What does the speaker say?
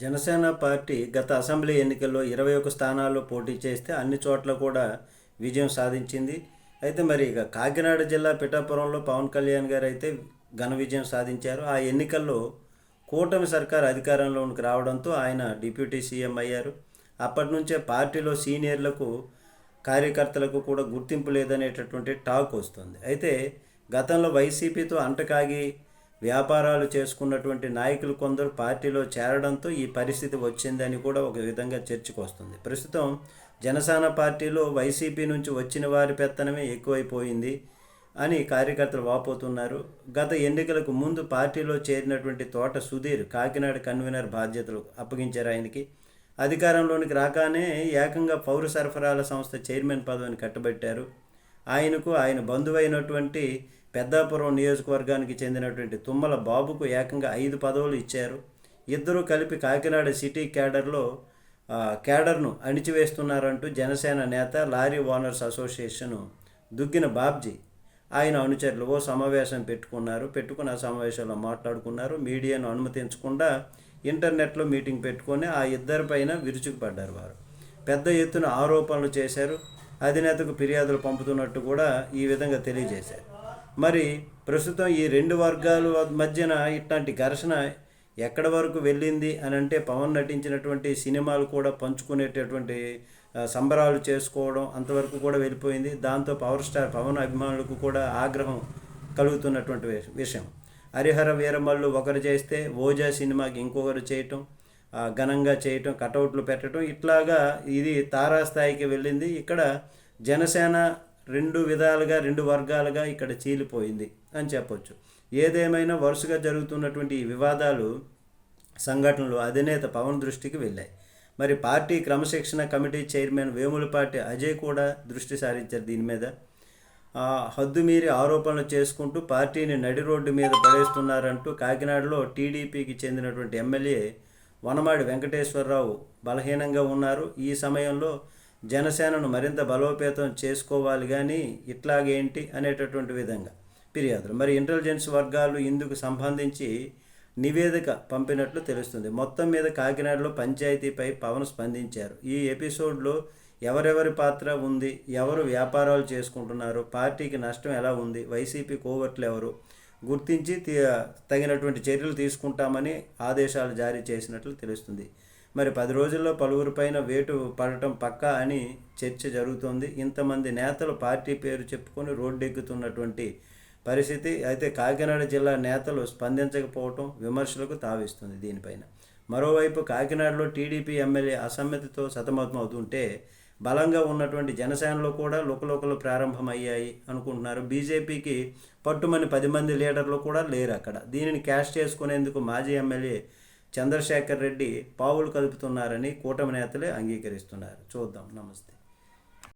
Janasena party గత assembly ఎన్నికల్లో ఇరవై ఒక స్థానాల్లో పోటీ చేస్తే అన్ని చోట్ల కూడా విజయం సాధించింది. అయితే మరి ఇక కాకినాడ జిల్లా పిఠాపురంలో పవన్ కళ్యాణ్ గారు అయితే ఘన విజయం సాధించారు. ఆ ఎన్నికల్లో కూటమి సర్కార్ అధికారంలోకి రావడంతో ఆయన డిప్యూటీ సీఎం అయ్యారు. అప్పటి నుంచే పార్టీలో సీనియర్లకు కార్యకర్తలకు కూడా గుర్తింపు లేదనేటటువంటి టాక్ వస్తుంది. అయితే గతంలో వైసీపీతో అంటకాగి వ్యాపారాలు చేసుకున్నటువంటి నాయకులు కొందరు పార్టీలో చేరడంతో ఈ పరిస్థితి వచ్చిందని కూడా ఒక విధంగా చర్చకు వస్తుంది. ప్రస్తుతం జనసేన పార్టీలో వైసీపీ నుంచి వచ్చిన వారి పెత్తనమే ఎక్కువైపోయింది అని కార్యకర్తలు వాపోతున్నారు. గత ఎన్నికలకు ముందు పార్టీలో చేరినటువంటి తోట సుధీర్ కాకినాడ కన్వీనర్ బాధ్యతలు అప్పగించారు ఆయనకి. అధికారంలోనికి రాగానే ఏకంగా పౌర సరఫరాల సంస్థ చైర్మన్ పదవిని కట్టబెట్టారు. ఆయనకు ఆయన బంధువైనటువంటి పెద్దాపురం నియోజకవర్గానికి చెందినటువంటి తుమ్మల బాబుకు ఏకంగా ఐదు పదవులు ఇచ్చారు. ఇద్దరూ కలిపి కాకినాడ సిటీ క్యాడర్లో క్యాడర్ను అణిచివేస్తున్నారంటూ జనసేన నేత lorry owners association Duggina Babji ఆయన అనుచరులు ఓ సమావేశం పెట్టుకున్నారు. పెట్టుకున్న ఆ సమావేశంలో మాట్లాడుకున్నారు. మీడియాను అనుమతించకుండా ఇంటర్నెట్లో మీటింగ్ పెట్టుకొని ఆ ఇద్దరిపైన విరుచుకుపడ్డారు వారు. పెద్ద ఎత్తున ఆరోపణలు చేశారు. అధినేతకు ఫిర్యాదులు పంపుతున్నట్టు కూడా ఈ విధంగా తెలియజేశారు. మరి ప్రస్తుతం ఈ రెండు వర్గాల మధ్యన ఇట్లాంటి ఘర్షణ ఎక్కడ వరకు వెళ్ళింది అని అంటే పవన్ నటించినటువంటి సినిమాలు కూడా పంచుకునేటటువంటి సంబరాలు చేసుకోవడం అంతవరకు కూడా వెళ్ళిపోయింది. దాంతో పవర్ స్టార్ పవన్ అభిమానులకు కూడా ఆగ్రహం కలుగుతున్నటువంటి విషయం. హరిహర వీరమల్లు ఒకరు చేస్తే ఓజా సినిమాకి ఇంకొకరు చేయటం ఘనంగా చేయటం కటౌట్లు పెట్టడం ఇట్లాగా ఇది తారాస్థాయికి వెళ్ళింది. ఇక్కడ జనసేన రెండు విధాలుగా రెండు వర్గాలుగా ఇక్కడ చీలిపోయింది అని చెప్పొచ్చు. ఏదేమైనా వరుసగా జరుగుతున్నటువంటి ఈ వివాదాలు సంఘటనలు అధినేత పవన్ దృష్టికి వెళ్ళాయి. మరి పార్టీ క్రమశిక్షణ కమిటీ చైర్మన్ వేములపాటి అజయ్ కూడా దృష్టి సారించారు దీని మీద. హద్దుమీరి ఆరోపణలు చేసుకుంటూ పార్టీని నడి రోడ్డు మీద పడేస్తున్నారంటూ కాకినాడలో టీడీపీకి చెందినటువంటి ఎమ్మెల్యే వనమాడి వెంకటేశ్వరరావు బలహీనంగా ఉన్నారు. ఈ సమయంలో జనసేనను మరింత బలోపేతం చేసుకోవాలి కానీ ఇట్లాగేంటి అనేటటువంటి విధంగా. ఫిర్యాదులు. మరి ఇంటెలిజెన్స్ వర్గాలు ఇందుకు సంబంధించి నివేదిక పంపినట్లు తెలుస్తుంది. మొత్తం మీద కాకినాడలో పంచాయతీపై పవన్ స్పందించారు. ఈ ఎపిసోడ్లో ఎవరెవరి పాత్ర ఉంది? ఎవరు వ్యాపారాలు చేసుకుంటున్నారు? పార్టీకి నష్టం ఎలా ఉంది? వైసీపీ కోవట్లు ఎవరు గుర్తించి తగినటువంటి చర్యలు తీసుకుంటామని ఆదేశాలు జారీ చేసినట్లు తెలుస్తుంది. మరి పది రోజుల్లో పలువురిపైన వేటు పడటం పక్కా అని చర్చ జరుగుతోంది. ఇంతమంది నేతలు పార్టీ పేరు చెప్పుకొని రోడ్డెక్కుతున్నటువంటి పరిస్థితి అయితే కాకినాడ జిల్లా నేతలు స్పందించకపోవటం విమర్శలకు తావిస్తుంది దీనిపైన. మరోవైపు కాకినాడలో టీడీపీ ఎమ్మెల్యే అసమ్మతితో సతమతమవుతుంటే బలంగా ఉన్నటువంటి జనసేనలో కూడా లుకలుకలు ప్రారంభమయ్యాయి అనుకుంటున్నారు. బీజేపీకి పట్టుమని పది మంది లీడర్లు కూడా లేరు అక్కడ. దీనిని క్యాష్ చేసుకునేందుకు మాజీ ఎమ్మెల్యే చంద్రశేఖర్ రెడ్డి పావులు కలుపుతున్నారని కూటమి నేతలే అంగీకరిస్తున్నారు. చూద్దాం. నమస్తే.